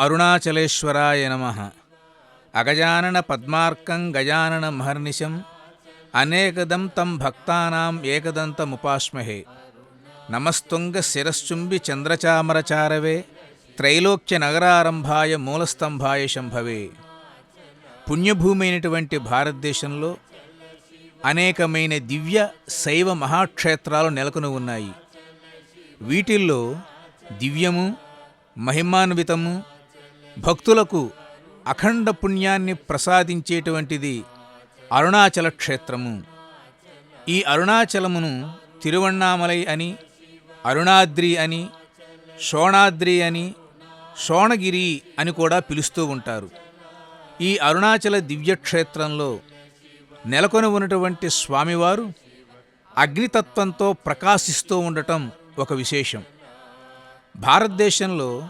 అరుణాచలేశ్వరాయ నమ. అగజానన పద్మార్కం గజానన మహర్నిశం. అనేకదం తం భక్తానాం ఏకదంతముపాస్మహే నమస్తుంగ శిరశ్చుంబి చంద్రచామరచారవే. త్రైలోక్య నగరారంభాయ మూలస్తంభాయ శంభవే. పుణ్యభూమి అయినటువంటి భారతదేశంలో అనేకమైన దివ్య శైవ మహాక్షేత్రాలు నెలకొని ఉన్నాయి. వీటిల్లో దివ్యము మహిమాన్వితము భక్తులకు అఖండ పుణ్యాన్ని ప్రసాదించేటువంటిది అరుణాచల క్షేత్రము. ఈ అరుణాచలమును తిరువణ్ణామలై అని అరుణాద్రి అని శోణాద్రి అని శోణగిరి అని కూడా పిలుస్తూ ఉంటారు. ఈ అరుణాచల దివ్యక్షేత్రంలో నెలకొని ఉన్నటువంటి స్వామివారు అగ్నితత్వంతో ప్రకాశిస్తూ ఉండటం ఒక విశేషం. భారతదేశంలో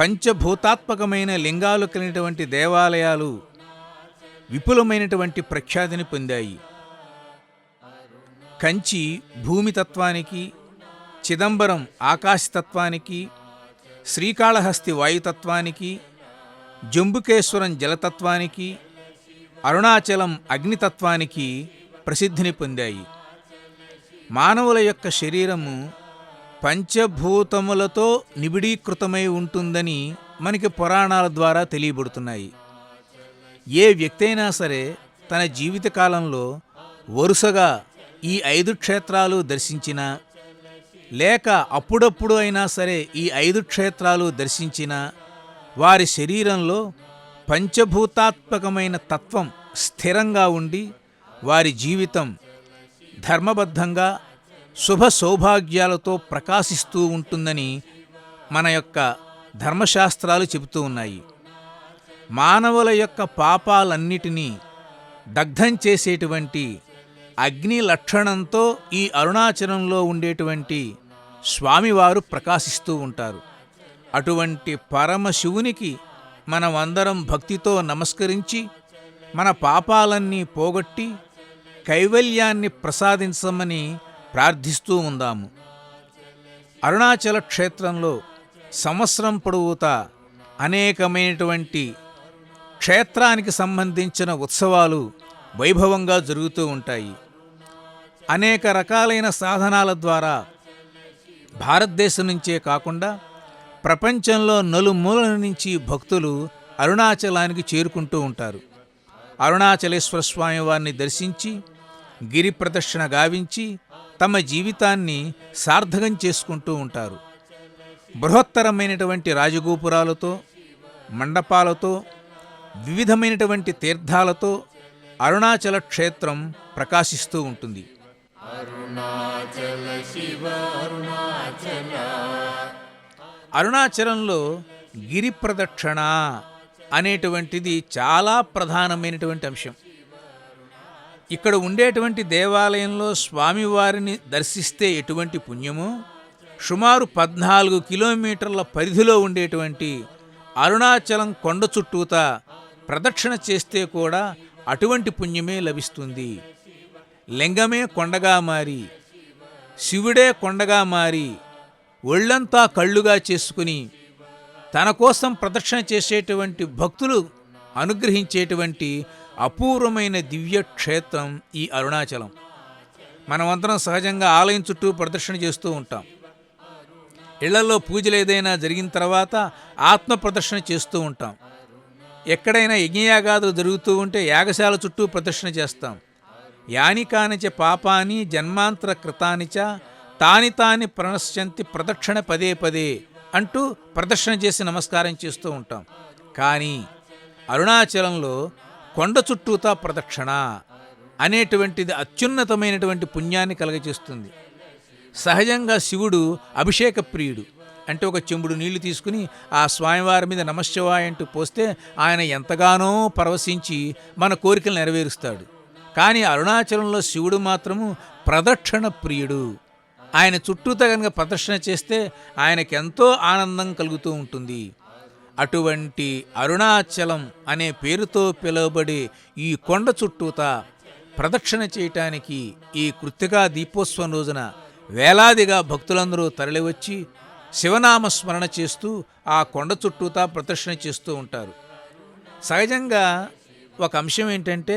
పంచభూతాత్మకమైన లింగాలు కలిగినటువంటి దేవాలయాలు విపులమైనటువంటి ప్రఖ్యాతిని పొందాయి. కంచి భూమితత్వానికి చిదంబరం ఆకాశతత్వానికి శ్రీకాళహస్తి వాయుతత్వానికి జంబుకేశ్వరం జలతత్వానికి అరుణాచలం అగ్నితత్వానికి ప్రసిద్ధిని పొందాయి. మానవుల యొక్క శరీరము పంచభూతములతో నిబిడీకృతమై ఉంటుందని మనకి పురాణాల ద్వారా తెలియబడుతున్నాయి. ఏ వ్యక్తి అయినా సరే తన జీవితకాలంలో వరుసగా ఈ ఐదు క్షేత్రాలు దర్శించినా లేక అప్పుడప్పుడు అయినా సరే ఈ ఐదు క్షేత్రాలు దర్శించిన వారి శరీరంలో పంచభూతాత్మకమైన తత్వం స్థిరంగా ఉండి వారి జీవితం ధర్మబద్ధంగా శుభ సౌభాగ్యాలతో ప్రకాశిస్తూ ఉంటుందని మన యొక్క ధర్మశాస్త్రాలు చెబుతూ ఉన్నాయి. మానవుల యొక్క పాపాలన్నిటినీ దగ్ధం చేసేటువంటి అగ్ని లక్షణంతో ఈ అరుణాచలంలో ఉండేటువంటి స్వామివారు ప్రకాశిస్తూ ఉంటారు. అటువంటి పరమశివునికి మనమందరం భక్తితో నమస్కరించి మన పాపాలన్నీ పోగొట్టి కైవల్యాన్ని ప్రసాదించమని ప్రార్థిస్తూ ఉందాము. అరుణాచల క్షేత్రంలో సంవత్సరం పొడవుతా అనేకమైనటువంటి క్షేత్రానికి సంబంధించిన ఉత్సవాలు వైభవంగా జరుగుతూ ఉంటాయి. అనేక రకాలైన సాధనాల ద్వారా భారతదేశం నుంచే కాకుండా ప్రపంచంలో నలుమూలల నుంచి భక్తులు అరుణాచలానికి చేరుకుంటూ ఉంటారు. అరుణాచలేశ్వర స్వామి వారిని దర్శించి గిరి ప్రదక్షిణ గావించి తమ జీవితాన్ని సార్థకం చేసుకుంటూ ఉంటారు. బృహత్తరమైనటువంటి రాజగోపురాలతో మండపాలతో వివిధమైనటువంటి తీర్థాలతో అరుణాచల క్షేత్రం ప్రకాశిస్తూ ఉంటుంది. అరుణాచలంలో గిరి ప్రదక్షిణ అనేటువంటిది చాలా ప్రధానమైనటువంటి అంశం. ఇక్కడ ఉండేటువంటి దేవాలయంలో స్వామివారిని దర్శిస్తే ఎటువంటి పుణ్యమో? సుమారు పద్నాలుగు కిలోమీటర్ల పరిధిలో ఉండేటువంటి అరుణాచలం కొండ చుట్టూత ప్రదక్షిణ చేస్తే కూడా అటువంటి పుణ్యమే లభిస్తుంది. లింగమే కొండగా మారి శివుడే కొండగా మారి ఒళ్ళంతా కళ్ళుగా చేసుకుని తన కోసం ప్రదక్షిణ చేసేటువంటి భక్తులు అనుగ్రహించేటువంటి అపూర్వమైన దివ్య క్షేత్రం ఈ అరుణాచలం. మనమంతరం సహజంగా ఆలయం చుట్టూ ప్రదక్షిణ చేస్తూ ఉంటాం. ఇళ్ళలో పూజలు ఏదైనా జరిగిన తర్వాత ఆత్మ ప్రదర్శన చేస్తూ ఉంటాం. ఎక్కడైనా యజ్ఞయాగాదులు జరుగుతూ ఉంటే యాగశాల చుట్టూ ప్రదర్శన చేస్తాం. యాని కానిచ పాపాని జన్మాంతర కృతానిచ తాని తాని ప్రణశ్యంతి ప్రదక్షిణ పదే పదే అంటూ ప్రదర్శన చేసి నమస్కారం చేస్తూ ఉంటాం. కానీ అరుణాచలంలో కొండ చుట్టూతా ప్రదక్షిణ అనేటువంటిది అత్యున్నతమైనటువంటి పుణ్యాన్ని కలగచేస్తుంది సహజంగా శివుడు అభిషేక ప్రియుడు. అంటే ఒక చెంబుడు నీళ్ళు తీసుకుని ఆ స్వామివారి మీద నమశివాయ అంటూ పోస్తే ఆయన ఎంతగానో పరవశించి మన కోరికలు నెరవేరుస్తాడు. కానీ అరుణాచలంలో శివుడు మాత్రము ప్రదక్షిణ ప్రియుడు. ఆయన చుట్టూతా కనుక ప్రదక్షిణ చేస్తే ఆయనకెంతో ఆనందం కలుగుతూ ఉంటుంది. అటువంటి అరుణాచలం అనే పేరుతో పిలువబడే ఈ కొండ చుట్టూతా ప్రదక్షిణ చేయటానికి ఈ కృత్తికా దీపోత్సవం రోజున వేలాదిగా భక్తులందరూ తరలివచ్చి శివనామ స్మరణ చేస్తూ ఆ కొండ చుట్టూతా ప్రదక్షిణ చేస్తూ ఉంటారు. సహజంగా ఒక అంశం ఏంటంటే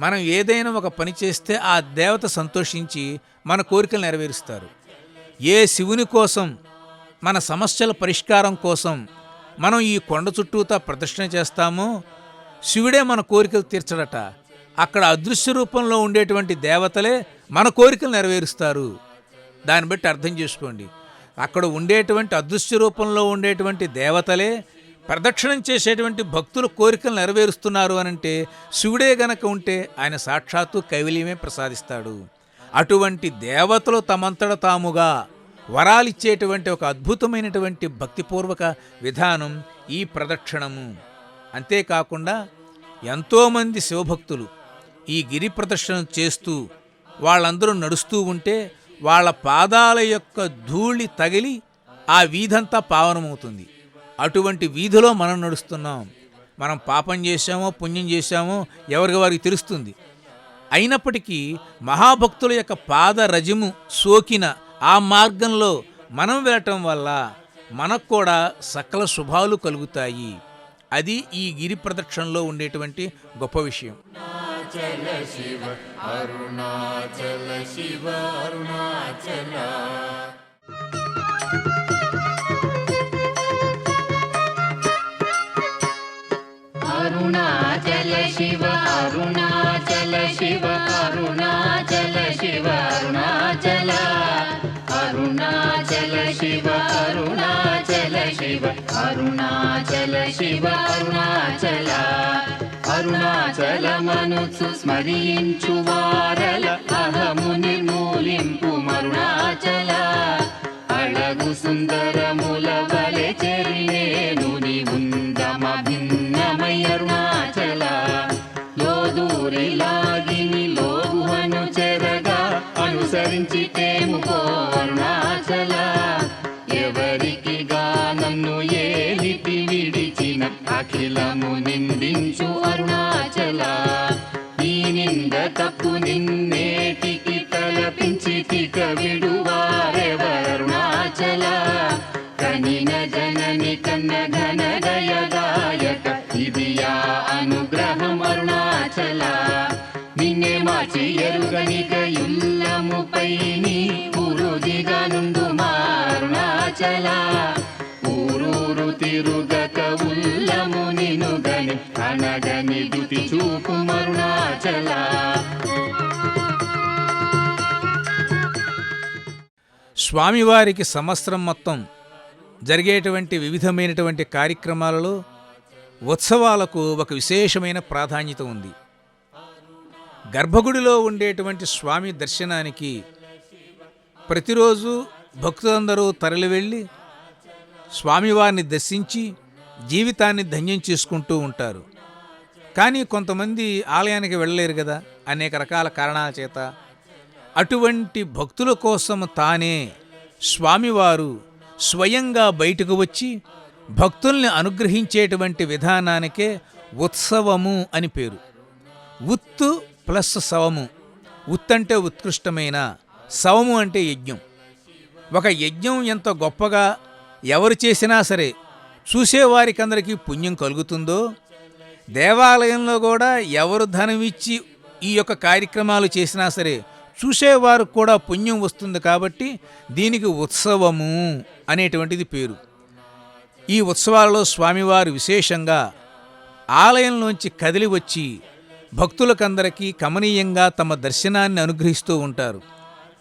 మనం ఏదైనా ఒక పని చేస్తే ఆ దేవత సంతోషించి మన కోరికలు నెరవేరుస్తారు. ఏ శివుని కోసం మన సమస్యల పరిష్కారం కోసం మనం ఈ కొండ చుట్టూతా ప్రదర్శన చేస్తామో శివుడే మన కోరికలు తీర్చడట. అక్కడ అదృశ్య రూపంలో ఉండేటువంటి దేవతలే మన కోరికలు నెరవేరుస్తారు. దాన్ని బట్టి అర్థం చేసుకోండి. అక్కడ ఉండేటువంటి అదృశ్య రూపంలో ఉండేటువంటి దేవతలే ప్రదక్షిణం చేసేటువంటి భక్తుల కోరికలు నెరవేరుస్తున్నారు అనంటే శివుడే గనక ఉంటే ఆయన సాక్షాత్తు కైవల్యమే ప్రసాదిస్తాడు. అటువంటి దేవతలు తమంతట తాముగా వరాలిచ్చేటువంటి ఒక అద్భుతమైనటువంటి భక్తిపూర్వక విధానం ఈ ప్రదక్షిణము. అంతేకాకుండా ఎంతోమంది శివభక్తులు ఈ గిరి ప్రదర్శన చేస్తూ వాళ్ళందరూ నడుస్తూ ఉంటే వాళ్ళ పాదాల యొక్క ధూళి తగిలి ఆ వీధంతా పావనమవుతుంది. అటువంటి వీధిలో మనం నడుస్తున్నాం. మనం పాపం చేశామో పుణ్యం చేశామో ఎవరికి వారికి తెలుస్తుంది. అయినప్పటికీ మహాభక్తుల యొక్క పాద రజము సోకిన ఆ మార్గంలో మనం వెళ్ళటం వల్ల మనకు కూడా సకల శుభాలు కలుగుతాయి. అది ఈ గిరి ప్రదక్షిణలో ఉండేటువంటి గొప్ప విషయం. అరుణాచల శివ అరుణాచల శివ शिव अरुणाचल शिव अरुणाचल అరుణాచలమనుచు స్మరించు వారల అహము నిర్మూలింపు మరుణాచల అళగు సుందరముల వలె చెరినేను నీ ఉందమ భిన్నమై అరుణాచల లోదూరి లాగిని లోగుహను చెరగా అనుసరించి అఖిలము నిందించు అరుణాచల. ఈ నింద తప్పు నిన్నేటికి తలపించి తిక విడువారెవరుణాచల కనిన జనని కన్న ఘన దయదాయక ఇది యా అనుగ్రహం అరుణాచల. నిన్నే మాచి ఎరుగనిక ఇల్లముపై నీ పురుదిగా నుండు మారుణాచల ఊరు తిరుగక ఉల్లము నినుగని అనగని దుతి చూపు మరుణాచల. స్వామివారికి సంవత్సరం మొత్తం జరిగేటువంటి వివిధమైనటువంటి కార్యక్రమాలలో ఉత్సవాలకు ఒక విశేషమైన ప్రాధాన్యత ఉంది. గర్భగుడిలో ఉండేటువంటి స్వామి దర్శనానికి ప్రతిరోజు భక్తులందరూ తరలి వెళ్ళి స్వామివారిని దర్శించి జీవితాన్ని ధన్యం చేసుకుంటూ ఉంటారు. కానీ కొంతమంది ఆలయానికి వెళ్ళలేరు కదా అనేక రకాల కారణాల చేత. అటువంటి భక్తుల కోసం తానే స్వామివారు స్వయంగా బయటకు వచ్చి భక్తుల్ని అనుగ్రహించేటువంటి విధానానికే ఉత్సవము అని పేరు. ఉత్తు ప్లస్ సవము. ఉత్తంటే ఉత్కృష్టమైన సవము అంటే యజ్ఞం. ఒక యజ్ఞం ఎంత గొప్పగా ఎవరు చేసినా సరే చూసేవారికందరికీ పుణ్యం కలుగుతుందో? దేవాలయంలో కూడా ఎవరు ధనం ఇచ్చి ఈ యొక్క కార్యక్రమాలు చేసినా సరే చూసేవారు కూడా పుణ్యం వస్తుంది కాబట్టి దీనికి ఉత్సవము అనేటువంటిది పేరు. ఈ ఉత్సవాలలో స్వామివారు విశేషంగా ఆలయంలోంచి కదిలి వచ్చి భక్తులకందరికీ కమనీయంగా తమ దర్శనాన్ని అనుగ్రహిస్తూ ఉంటారు.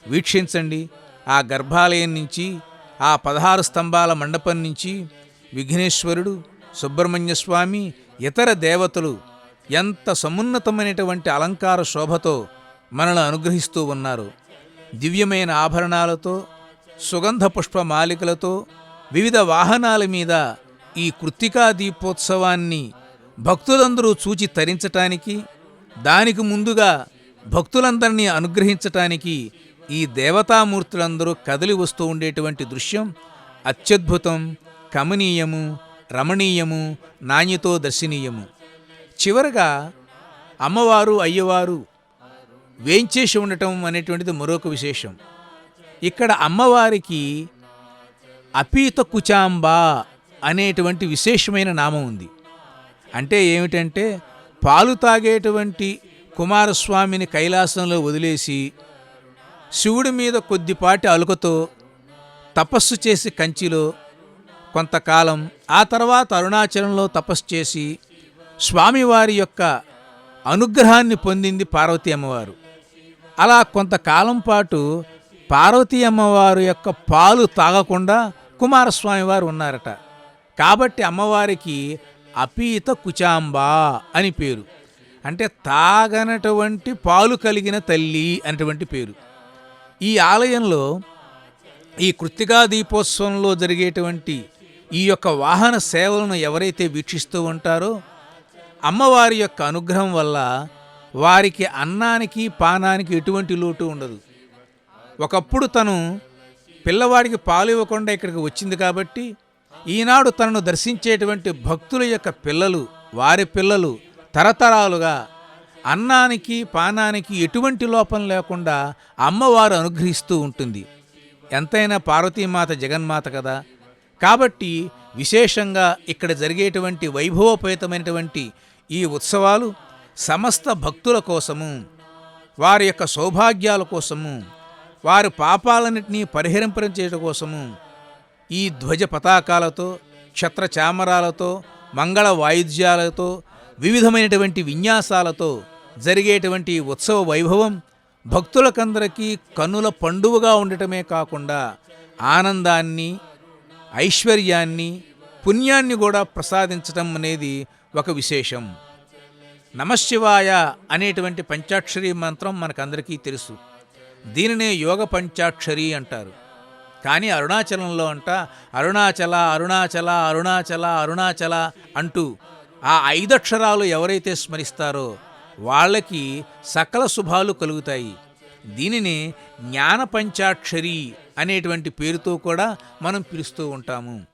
వీక్షించండి. ఆ గర్భాలయం నుంచి ఆ పదహారు స్తంభాల మండపం నుంచి విఘ్నేశ్వరుడు సుబ్రహ్మణ్య స్వామి ఇతర దేవతలు ఎంత సమున్నతమైనటువంటి అలంకార శోభతో మనల్ని అనుగ్రహిస్తూ ఉన్నారు. దివ్యమైన ఆభరణాలతో సుగంధ పుష్ప మాలికలతో వివిధ వాహనాల మీద ఈ కృత్తికా దీపోత్సవాన్ని భక్తులందరూ చూచి తరించటానికి దానికి ముందుగా భక్తులందరినీ అనుగ్రహించటానికి ఈ దేవతామూర్తులందరూ కదిలి వస్తూ ఉండేటువంటి దృశ్యం అత్యద్భుతం కమనీయము రమణీయము నాణ్యతో దర్శనీయము. చివరగా అమ్మవారు అయ్యవారు వేంచేసి ఉండటం అనేటువంటిది మరొక విశేషం. ఇక్కడ అమ్మవారికి అపీత కుచాంబ అనేటువంటి విశేషమైన నామం ఉంది. అంటే ఏమిటంటే పాలు తాగేటువంటి కుమారస్వామిని కైలాసంలో వదిలేసి శివుడి మీద కొద్దిపాటి అలుకతో తపస్సు చేసి కంచిలో కొంతకాలం ఆ తర్వాత అరుణాచలంలో తపస్సు చేసి స్వామివారి యొక్క అనుగ్రహాన్ని పొందింది పార్వతీ అమ్మవారు. అలా కొంతకాలం పాటు పార్వతీ అమ్మవారు యొక్క పాలు తాగకుండా కుమారస్వామి వారు ఉన్నారట. కాబట్టి అమ్మవారికి అపీత కుచాంబా అని పేరు. అంటే తాగనటువంటి పాలు కలిగిన తల్లి అనేటువంటి పేరు. ఈ ఆలయంలో ఈ కృత్తికా దీపోత్సవంలో జరిగేటువంటి ఈ యొక్క వాహన సేవలను ఎవరైతే వీక్షిస్తూ ఉంటారో అమ్మవారి యొక్క అనుగ్రహం వల్ల వారికి అన్నానికి పానానికి ఎటువంటి లోటు ఉండదు. ఒకప్పుడు తను పిల్లవాడికి పాలు ఇవ్వకుండా ఇక్కడికి వచ్చింది కాబట్టి ఈనాడు తనను దర్శించేటువంటి భక్తుల యొక్క పిల్లలు వారి పిల్లలు తరతరాలుగా అన్నానికి పానానికి ఎటువంటి లోపం లేకుండా అమ్మవారు అనుగ్రహిస్తూ ఉంటుంది. ఎంతైనా పార్వతీమాత జగన్మాత కదా. కాబట్టి విశేషంగా ఇక్కడ జరిగేటువంటి వైభవోపేతమైనటువంటి ఈ ఉత్సవాలు సమస్త భక్తుల కోసము వారి యొక్క సౌభాగ్యాల కోసము వారి పాపాలన్నింటినీ పరిహరింపచేయడం కోసము ఈ ధ్వజ పతాకాలతో క్షత్రచామరాలతో మంగళ వాయిద్యాలతో వివిధమైనటువంటి విన్యాసాలతో జరిగేటువంటి ఉత్సవ వైభవం భక్తులకందరికీ కన్నుల పండువగా ఉండటమే కాకుండా ఆనందాన్ని ఐశ్వర్యాన్ని పుణ్యాన్ని కూడా ప్రసాదించటం అనేది ఒక విశేషం. నమశివాయ అనేటువంటి పంచాక్షరి మంత్రం మనకందరికీ తెలుసు. దీనినే యోగ పంచాక్షరి అంటారు. కానీ అరుణాచలంలో అంట అరుణాచల అరుణాచల అరుణాచల అరుణాచల అంటూ ఆ ఐదక్షరాలు ఎవరైతే స్మరిస్తారో వాళ్ళకి సకల శుభాలు కలుగుతాయి. దీనిని జ్ఞాన పంచాక్షరి అనేటువంటి పేరుతో కూడా మనం పిలుస్తూ ఉంటాము.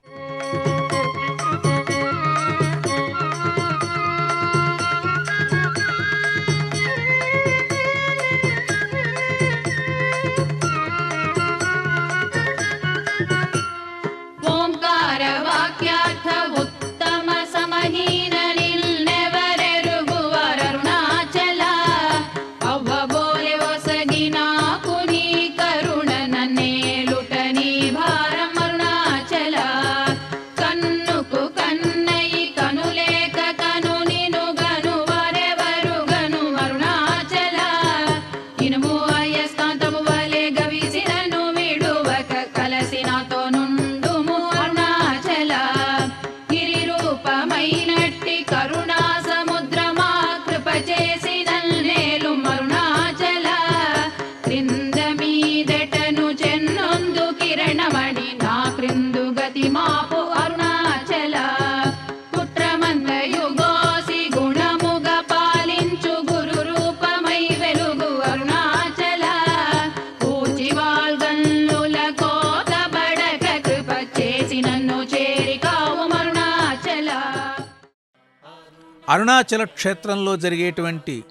అరుణాచల క్షేత్రంలో జరిగేటువంటి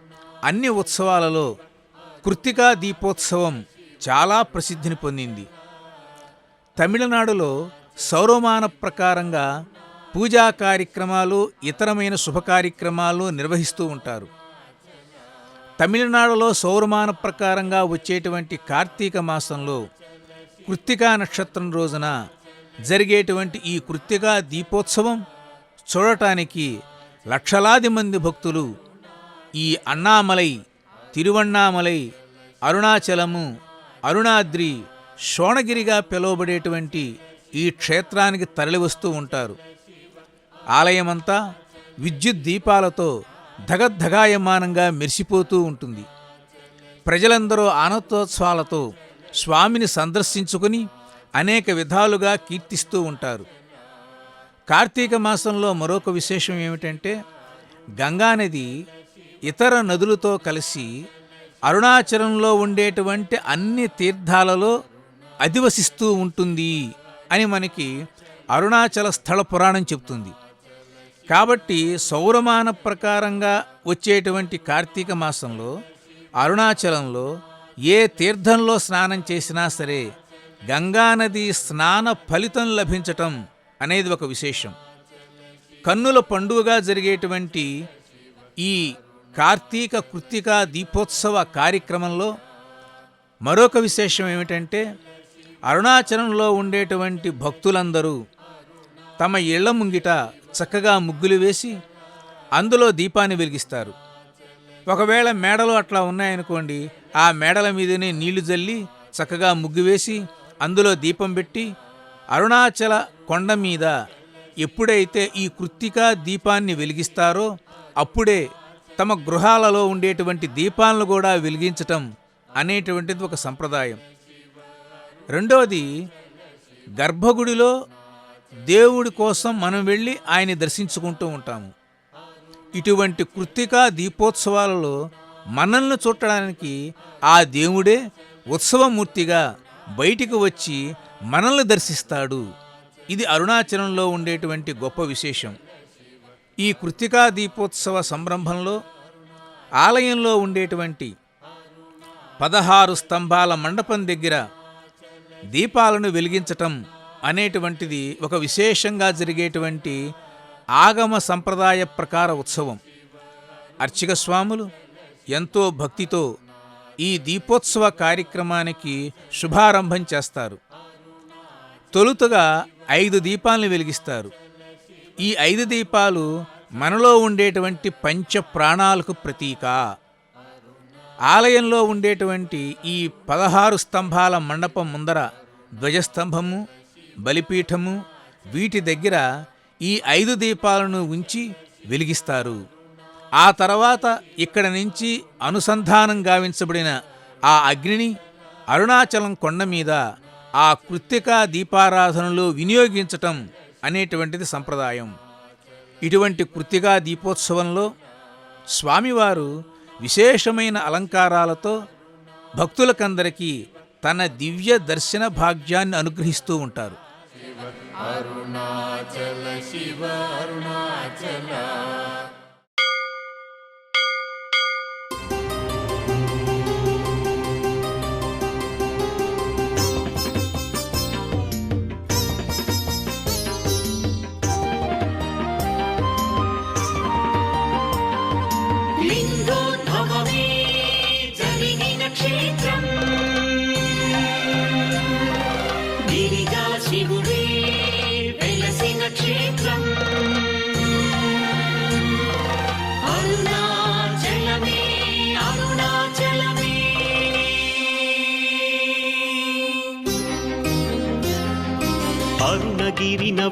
అన్ని ఉత్సవాలలో కృత్తికా దీపోత్సవం చాలా ప్రసిద్ధిని పొందింది. తమిళనాడులో సౌరమాన ప్రకారంగా పూజా కార్యక్రమాలు ఇతరమైన శుభ కార్యక్రమాలు నిర్వహిస్తూ ఉంటారు. తమిళనాడులో సౌరమాన ప్రకారంగా వచ్చేటువంటి కార్తీక మాసంలో కృత్తికా నక్షత్రం రోజున జరిగేటువంటి ఈ కృత్తికా దీపోత్సవం చూడటానికి లక్షలాది మంది భక్తులు ఈ అన్నామలై తిరువన్నామలై అరుణాచలము అరుణాద్రి శోణగిరిగా పిలువబడేటువంటి ఈ క్షేత్రానికి తరలివస్తూ ఉంటారు. ఆలయమంతా విద్యుత్ దీపాలతో ధగద్ధగాయమానంగా మెరిసిపోతూ ఉంటుంది. ప్రజలందరూ ఆనందోత్సవాలతో స్వామిని సందర్శించుకుని అనేక విధాలుగా కీర్తిస్తూ ఉంటారు. కార్తీక మాసంలో మరొక విశేషం ఏమిటంటే గంగానది ఇతర నదులతో కలిసి అరుణాచలంలో ఉండేటువంటి అన్ని తీర్థాలలో అధివసిస్తూ ఉంటుంది అని మనకి అరుణాచల స్థల పురాణం చెప్తుంది కాబట్టి సౌరమాన ప్రకారంగా వచ్చేటువంటి కార్తీక మాసంలో అరుణాచలంలో ఏ తీర్థంలో స్నానం చేసినా సరే గంగానది స్నాన ఫలితం లభించటం అనేది ఒక విశేషం. కన్నుల పండుగగా జరిగేటువంటి ఈ కార్తీక కృత్తిక దీపోత్సవ కార్యక్రమంలో మరొక విశేషం ఏమిటంటే అరుణాచలంలో ఉండేటువంటి భక్తులందరూ తమ ఇళ్ళ ముంగిట చక్కగా ముగ్గులు వేసి అందులో దీపాన్ని వెలిగిస్తారు. ఒకవేళ మేడలు అట్లా ఉన్నాయనుకోండి ఆ మేడల మీదనే నీళ్ళు జల్లి చక్కగా ముగ్గు వేసి అందులో దీపం పెట్టి అరుణాచల కొండ మీద ఎప్పుడైతే ఈ కృత్తికా దీపాన్ని వెలిగిస్తారో అప్పుడే తమ గృహాలలో ఉండేటువంటి దీపాలను కూడా వెలిగించటం అనేటువంటిది ఒక సంప్రదాయం. రెండవది గర్భగుడిలో దేవుడి కోసం మనం వెళ్ళి ఆయన్ని దర్శించుకుంటూ ఉంటాము. ఇటువంటి కృత్తికా దీపోత్సవాలలో మనల్ని చూడటానికి ఆ దేవుడే ఉత్సవమూర్తిగా బయటికి వచ్చి మనల్ని దర్శిస్తాడు. ఇది అరుణాచలంలో ఉండేటువంటి గొప్ప విశేషం. ఈ కృత్తికా దీపోత్సవ సంరంభంలో ఆలయంలో ఉండేటువంటి పదహారు స్తంభాల మండపం దగ్గర దీపాలను వెలిగించటం అనేటువంటిది ఒక విశేషంగా జరిగేటువంటి ఆగమ సంప్రదాయ ప్రకార ఉత్సవం. అర్చక స్వాములు ఎంతో భక్తితో ఈ దీపోత్సవ కార్యక్రమానికి శుభారంభం చేస్తారు. తొలుతగా ఐదు దీపాలను వెలిగిస్తారు. ఈ ఐదు దీపాలు మనలో ఉండేటువంటి పంచ ప్రాణాలకు ప్రతీక. ఆలయంలో ఉండేటువంటి ఈ పదహారు స్తంభాల మండపం ముందర ధ్వజస్తంభము బలిపీఠము వీటి దగ్గర ఈ ఐదు దీపాలను ఉంచి వెలిగిస్తారు. ఆ తర్వాత ఇక్కడ నుంచి అనుసంధానం గావించబడిన ఆ అగ్నిని అరుణాచలం కొండ మీద ఆ కృత్తికా దీపారాధనలో వినియోగించటం అనేటువంటిది సంప్రదాయం. ఇటువంటి కృత్తికా దీపోత్సవంలో స్వామివారు విశేషమైన అలంకారాలతో భక్తులకందరికీ తన దివ్య దర్శన భాగ్యాన్ని అనుగ్రహిస్తూ ఉంటారు. లింగోద్భవమే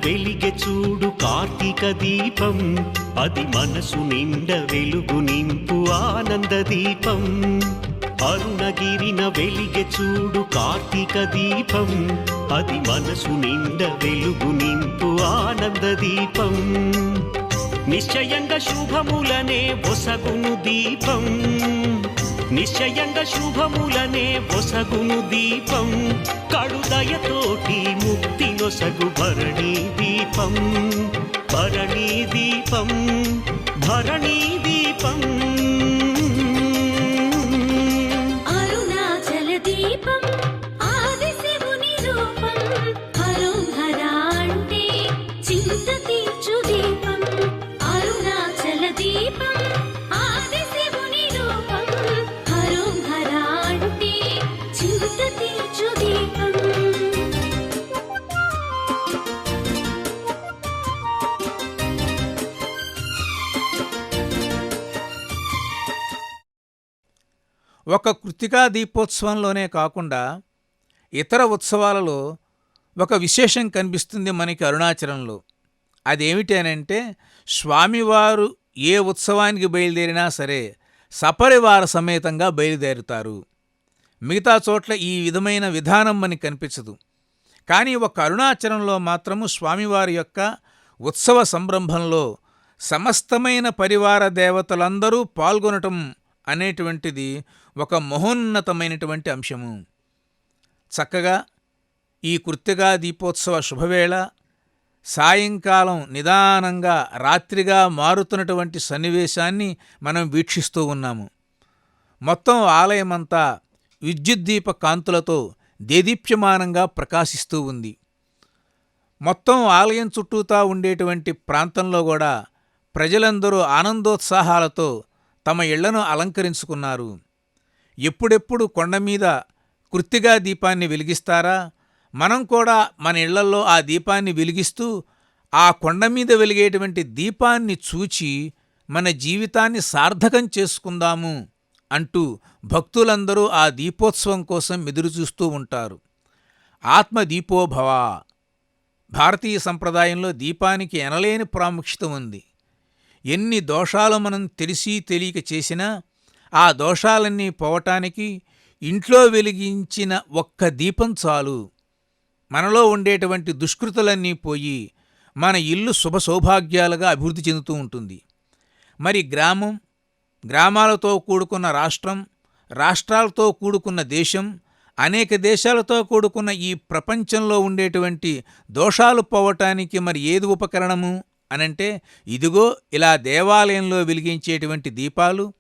వెలిగె చూడు కార్తీక దీపం. అది మనసు నిండ వెలుగు నింపు ఆనంద దీపం. అరుణగిరిన వెలిగె చూడు కార్తీక దీపం. అది మనసు నిండ వెలుగు నింపు ఆనంద దీపం. నిశ్చయంగా శుభములనే ఒసగును దీపం. నిశ్చయంగా శుభములనే ఒసగును దీపం. కడుదయతోటి ముక్తి నొసగు భరణీ దీపం. భరణీ దీపం. భరణీ ఒక కృతికా దీపోత్సవంలోనే కాకుండా ఇతర ఉత్సవాలలో ఒక విశేషం కనిపిస్తుంది మనకి అరుణాచలంలో. అదేమిటనంటే స్వామివారు ఏ ఉత్సవానికి బయలుదేరినా సరే సపరివార సమేతంగా బయలుదేరుతారు. మిగతా చోట్ల ఈ విధమైన విధానం మనకి కనిపించదు. కానీ ఒక అరుణాచలంలో మాత్రము స్వామివారి యొక్క ఉత్సవ సంరంభంలో సమస్తమైన పరివార దేవతలందరూ పాల్గొనటం అనేటువంటిది ఒక మహోన్నతమైనటువంటి అంశము. చక్కగా ఈ కృత్తిగా దీపోత్సవ శుభవేళ సాయంకాలం నిదానంగా రాత్రిగా మారుతున్నటువంటి సన్నివేశాన్ని మనం వీక్షిస్తూ ఉన్నాము. మొత్తం ఆలయమంతా విద్యుద్దీప కాంతులతో దేదీప్యమానంగా ప్రకాశిస్తూ ఉంది. మొత్తం ఆలయం చుట్టూతా ఉండేటువంటి ప్రాంతంలో కూడా ప్రజలందరూ ఆనందోత్సాహాలతో తమ ఇళ్ళను అలంకరించుకున్నారు. ఎప్పుడెప్పుడు కొండ మీద కృత్తిగా దీపాన్ని వెలిగిస్తారా? మనం కూడా మన ఇళ్ళల్లో ఆ దీపాన్ని వెలిగిస్తూ ఆ కొండ మీద వెలిగేటువంటి దీపాన్ని చూచి మన జీవితాన్ని సార్థకం చేసుకుందాము అంటూ భక్తులందరూ ఆ దీపోత్సవం కోసం ఎదురుచూస్తూ ఉంటారు. ఆత్మదీపోభవ భారతీయ సంప్రదాయంలో దీపానికి ఎనలేని ప్రాముఖ్యత ఉంది. ఎన్ని దోషాలు మనం తెలిసి తెలియక చేసినా ఆ దోషాలన్నీ పోవటానికి ఇంట్లో వెలిగించిన ఒక్క దీపం చాలు. మనలో ఉండేటువంటి దుష్కృతులన్నీ పోయి మన ఇల్లు శుభ సౌభాగ్యాలుగా అభివృద్ధి చెందుతూ ఉంటుంది. మరి గ్రామం గ్రామాలతో కూడుకున్న రాష్ట్రం రాష్ట్రాలతో కూడుకున్న దేశం అనేక దేశాలతో కూడుకున్న ఈ ప్రపంచంలో ఉండేటువంటి దోషాలు పోవటానికి మరి ఏది ఉపకరణము? అనంటే ఇదిగో ఇలా దేవాలయంలో వెలిగించేటువంటి దీపాలు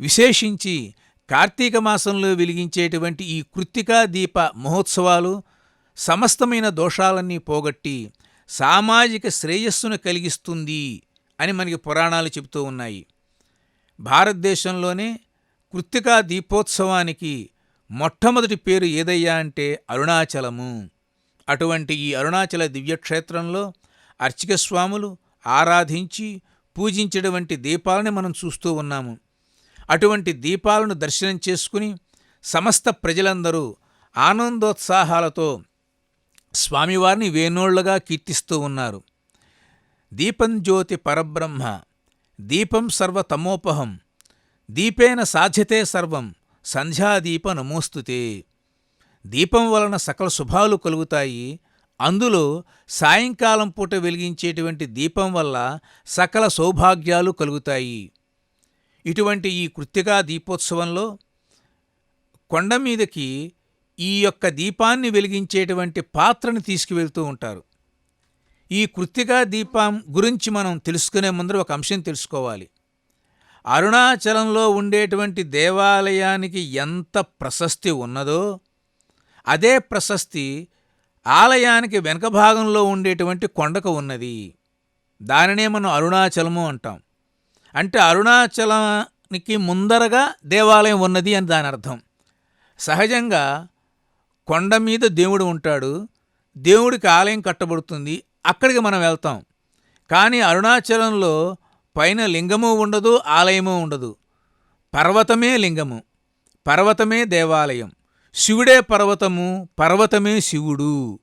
విశేషించి కార్తీక మాసంలో వెలిగించేటువంటి ఈ కృత్తికా దీప మహోత్సవాలు సమస్తమైన దోషాలన్నీ పోగొట్టి సామాజిక శ్రేయస్సును కలిగిస్తుంది అని మనకి పురాణాలు చెబుతూ ఉన్నాయి. భారతదేశంలోనే కృత్తికా దీపోత్సవానికి మొట్టమొదటి పేరు ఏదయ్యా అంటే అరుణాచలము. అటువంటి ఈ అరుణాచల దివ్యక్షేత్రంలో అర్చక స్వాములు ఆరాధించి పూజించడం వంటి దీపాలని మనం చూస్తూ ఉన్నాము. అటువంటి దీపాలను దర్శనం చేసుకుని సమస్త ప్రజలందరూ ఆనందోత్సాహాలతో స్వామివారిని వేణోళ్ళుగా కీర్తిస్తూ ఉన్నారు. దీపం జ్యోతి పరబ్రహ్మ దీపం సర్వతమోపహం దీపేన సాధ్యతే సర్వం సంధ్యాదీప నమోస్తుతే. దీపం వలన సకల శుభాలు కలుగుతాయి. అందులో సాయంకాలం పూట వెలిగించేటువంటి దీపం వల్ల సకల సౌభాగ్యాలు కలుగుతాయి. ఇటువంటి ఈ కృత్తికా దీపోత్సవంలో కొండ మీదకి ఈ యొక్క దీపాన్ని వెలిగించేటువంటి పాత్రని తీసుకువెళ్తూ ఉంటారు. ఈ కృత్తికా దీపం గురించి మనం తెలుసుకునే ముందర ఒక అంశం తెలుసుకోవాలి. అరుణాచలంలో ఉండేటువంటి దేవాలయానికి ఎంత ప్రశస్తి ఉన్నదో అదే ప్రశస్తి ఆలయానికి వెనక భాగంలో ఉండేటువంటి కొండకు ఉన్నది. దానినే మనం అరుణాచలము అంటాం. అంటే అరుణాచలానికి ముందరగా దేవాలయం ఉన్నది అని దాని అర్థం. సహజంగా కొండ మీద దేవుడు ఉంటాడు. దేవుడికి ఆలయం కట్టబడుతుంది. అక్కడికి మనం వెళ్తాం. కానీ అరుణాచలంలో పైన లింగము ఉండదు ఆలయము ఉండదు. పర్వతమే లింగము. పర్వతమే దేవాలయం. శివుడే పర్వతము పర్వతమే శివుడు.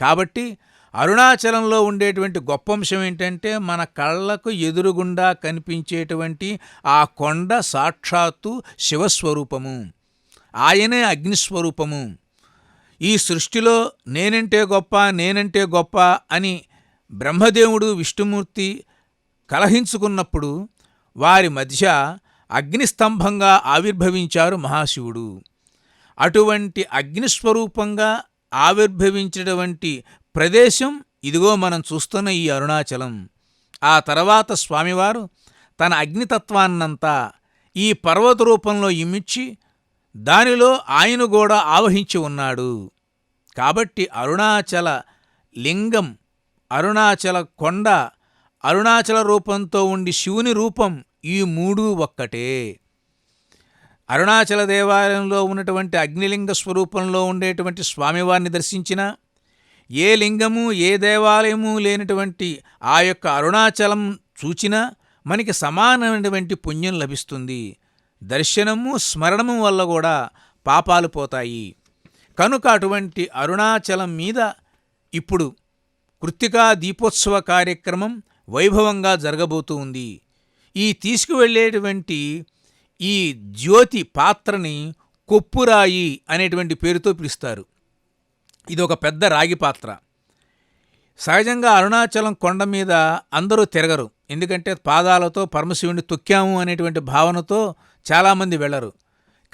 కాబట్టి అరుణాచలంలో ఉండేటువంటి గొప్ప అంశం ఏంటంటే మన కళ్ళకు ఎదురుగుండా కనిపించేటువంటి ఆ కొండ సాక్షాత్తు శివస్వరూపము. ఆయనే అగ్నిస్వరూపము. ఈ సృష్టిలో నేనంటే గొప్ప నేనంటే గొప్ప అని బ్రహ్మదేవుడు విష్ణుమూర్తి కలహించుకున్నప్పుడు వారి మధ్య అగ్నిస్తంభంగా ఆవిర్భవించారు మహాశివుడు. అటువంటి అగ్నిస్వరూపంగా ఆవిర్భవించినటువంటి ప్రదేశం ఇదిగో మనం చూస్తున్న ఈ అరుణాచలం. ఆ తర్వాత స్వామివారు తన అగ్నితత్వాన్నంతా ఈ పర్వత రూపంలో ఇమిడ్చి దానిలో ఆయన కూడా ఆవహించి ఉన్నాడు. కాబట్టి అరుణాచల లింగం అరుణాచల కొండ అరుణాచల రూపంతో ఉండి శివుని రూపం ఈ మూడు ఒక్కటే. అరుణాచల దేవాలయంలో ఉన్నటువంటి అగ్నిలింగ స్వరూపంలో ఉండేటువంటి స్వామివారిని దర్శించిన ఏ లింగము ఏ దేవాలయము లేనటువంటి ఆ యొక్క అరుణాచలం చూచినా మనకి సమానమైనటువంటి పుణ్యం లభిస్తుంది. దర్శనము స్మరణము వల్ల కూడా పాపాలు పోతాయి. కనుక అటువంటి అరుణాచలం మీద ఇప్పుడు కృత్తికా దీపోత్సవ కార్యక్రమం వైభవంగా జరగబోతూ ఉంది. ఈ తీసుకువెళ్ళేటువంటి ఈ జ్యోతి పాత్రని కొప్పురాయి అనేటువంటి పేరుతో పిలుస్తారు. ఇది ఒక పెద్ద రాగి పాత్ర. సహజంగా అరుణాచలం కొండ మీద అందరూ తిరగరు. ఎందుకంటే పాదాలతో పరమశివుని తొక్కాము అనేటువంటి భావనతో చాలామంది వెళ్ళరు.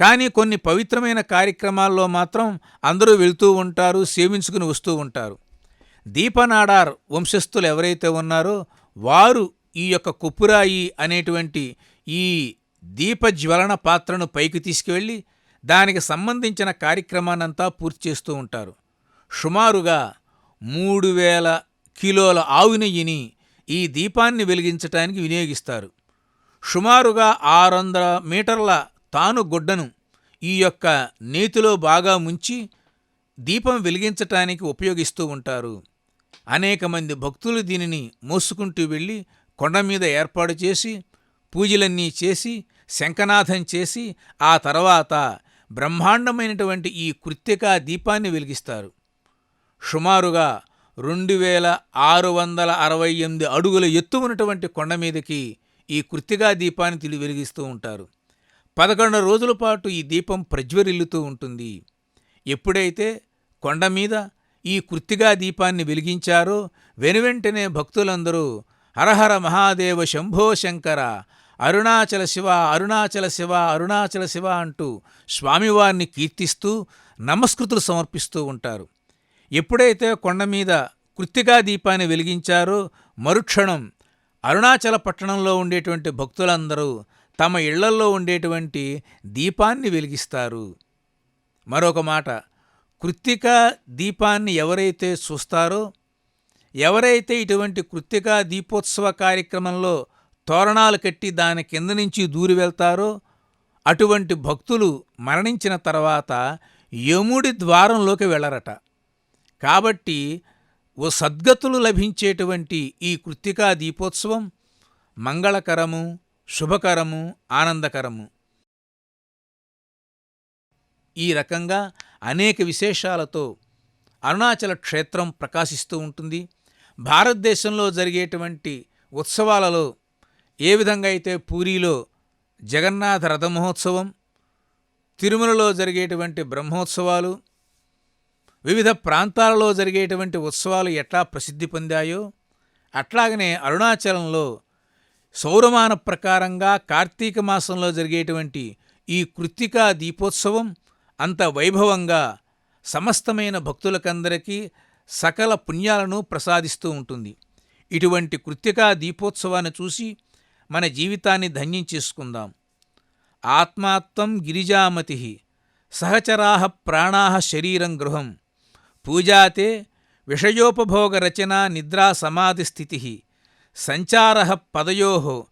కానీ కొన్ని పవిత్రమైన కార్యక్రమాల్లో మాత్రం అందరూ వెళ్తూ ఉంటారు సేవించుకుని వస్తూ ఉంటారు. దీపనాడార్ వంశస్థులు ఎవరైతే ఉన్నారో వారు ఈ యొక్క కుప్పురాయి అనేటువంటి ఈ దీపజ్వలన పాత్రను పైకి తీసుకువెళ్ళి దానికి సంబంధించిన కార్యక్రమాన్నంతా పూర్తి చేస్తూ ఉంటారు. సుమారుగా మూడు వేల కిలోల ఆవు నెయ్యిని ఈ దీపాన్ని వెలిగించటానికి వినియోగిస్తారు. సుమారుగా ఆరు వందల మీటర్ల తాను గుడ్డను ఈ యొక్క నేతిలో బాగా ముంచి దీపం వెలిగించటానికి ఉపయోగిస్తూ ఉంటారు. అనేక మంది భక్తులు దీనిని మోసుకుంటూ వెళ్ళి కొండ మీద ఏర్పాటు చేసి పూజలన్నీ చేసి శంఖనాథం చేసి ఆ తర్వాత బ్రహ్మాండమైనటువంటి ఈ కృత్తికా దీపాన్ని వెలిగిస్తారు. సుమారుగా రెండు వేల ఆరు వందల అరవై ఎనిమిది అడుగుల ఎత్తు ఉన్నటువంటి కొండ మీదకి ఈ కృత్తిగా దీపాన్ని తిరిగి వెలిగిస్తూ ఉంటారు. పదకొండు రోజుల పాటు ఈ దీపం ప్రజ్వరిల్లుతూ ఉంటుంది. ఎప్పుడైతే కొండ మీద ఈ కృత్తిగా దీపాన్ని వెలిగించారో వెనువెంటనే భక్తులందరూ హరహర మహాదేవ శంభో శంకర అరుణాచల శివ అరుణాచల శివ అరుణాచల శివ అంటూ స్వామివారిని కీర్తిస్తూ నమస్కృతులు సమర్పిస్తూ ఉంటారు. ఎప్పుడైతే కొండ మీద కృత్తికా దీపాన్ని వెలిగించారో మరుక్షణం అరుణాచల పట్టణంలో ఉండేటువంటి భక్తులందరూ తమ ఇళ్ళల్లో ఉండేటువంటి దీపాన్ని వెలిగిస్తారు. మరొక మాట కృత్తికా దీపాన్ని ఎవరైతే చూస్తారో ఎవరైతే ఇటువంటి కృత్తికా దీపోత్సవ కార్యక్రమంలో తోరణాలు కట్టి దాని కింద నుంచి దూరి వెళ్తారో అటువంటి భక్తులు మరణించిన తర్వాత యముడి ద్వారంలోకి వెళ్ళరట. కాబట్టి ఓ సద్గతులు లభించేటువంటి ఈ కృత్తికా దీపోత్సవం మంగళకరము శుభకరము ఆనందకరము. ఈ రకంగా అనేక విశేషాలతో అరుణాచల క్షేత్రం ప్రకాశిస్తూ ఉంటుంది. భారతదేశంలో జరిగేటువంటి ఉత్సవాలలో ఏ విధంగా అయితే పూరిలో జగన్నాథ రథ మహోత్సవం తిరుమలలో జరిగేటువంటి బ్రహ్మోత్సవాలు వివిధ ప్రాంతాలలో జరిగేటువంటి ఉత్సవాలు ఎట్లా ప్రసిద్ధి పొందాయో అట్లాగనే అరుణాచలంలో సౌరమాన ప్రకారంగా కార్తీక మాసంలో జరిగేటువంటి ఈ కృత్తికా దీపోత్సవం అంత వైభవంగా సమస్తమైన భక్తులకందరికీ సకల పుణ్యాలను ప్రసాదిస్తూ ఉంటుంది. ఇటువంటి కృత్తికా దీపోత్సవాన్ని చూసి మన జీవితాన్ని ధన్యం చేసుకుందాం ఆత్మాత్తం గిరిజామతి సహచరా ప్రాణా శరీరం గృహం. పూజాతే విషయోపభోగరచనా నిద్రా సమాధి స్థితి సంచార పదయో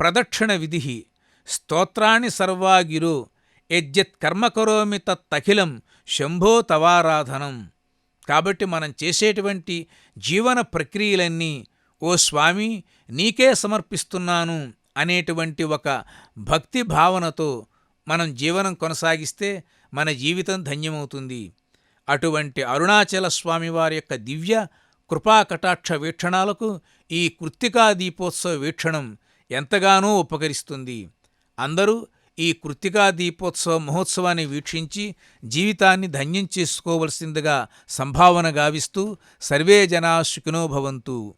ప్రదక్షిణ విధి స్తోత్రాన్ని సర్వాగిరో యజ్జత్ కర్మ కరోమి తత్తఖిలం శంభో తవారాధనం. కాబట్టి మనం చేసేటువంటి జీవన ప్రక్రియలన్నీ ఓ స్వామి నీకే సమర్పిస్తున్నాను అనేటువంటి ఒక భక్తి భావనతో మనం జీవనం కొనసాగిస్తే మన జీవితం ధన్యమవుతుంది. అటువంటి అరుణాచల స్వామివారి యొక్క దివ్య కృపా కటాక్ష వీక్షణాలకు ఈ కృత్తికా దీపోత్సవ వీక్షణం ఎంతగానో ఉపకరిస్తుంది. అందరూ ఈ కృత్తికా దీపోత్సవ మహోత్సవాన్ని వీక్షించి జీవితాన్ని ధన్యం చేసుకోవలసిందిగా సంభావన గావిస్తూ సర్వే జనా సుఖినో భవంతు.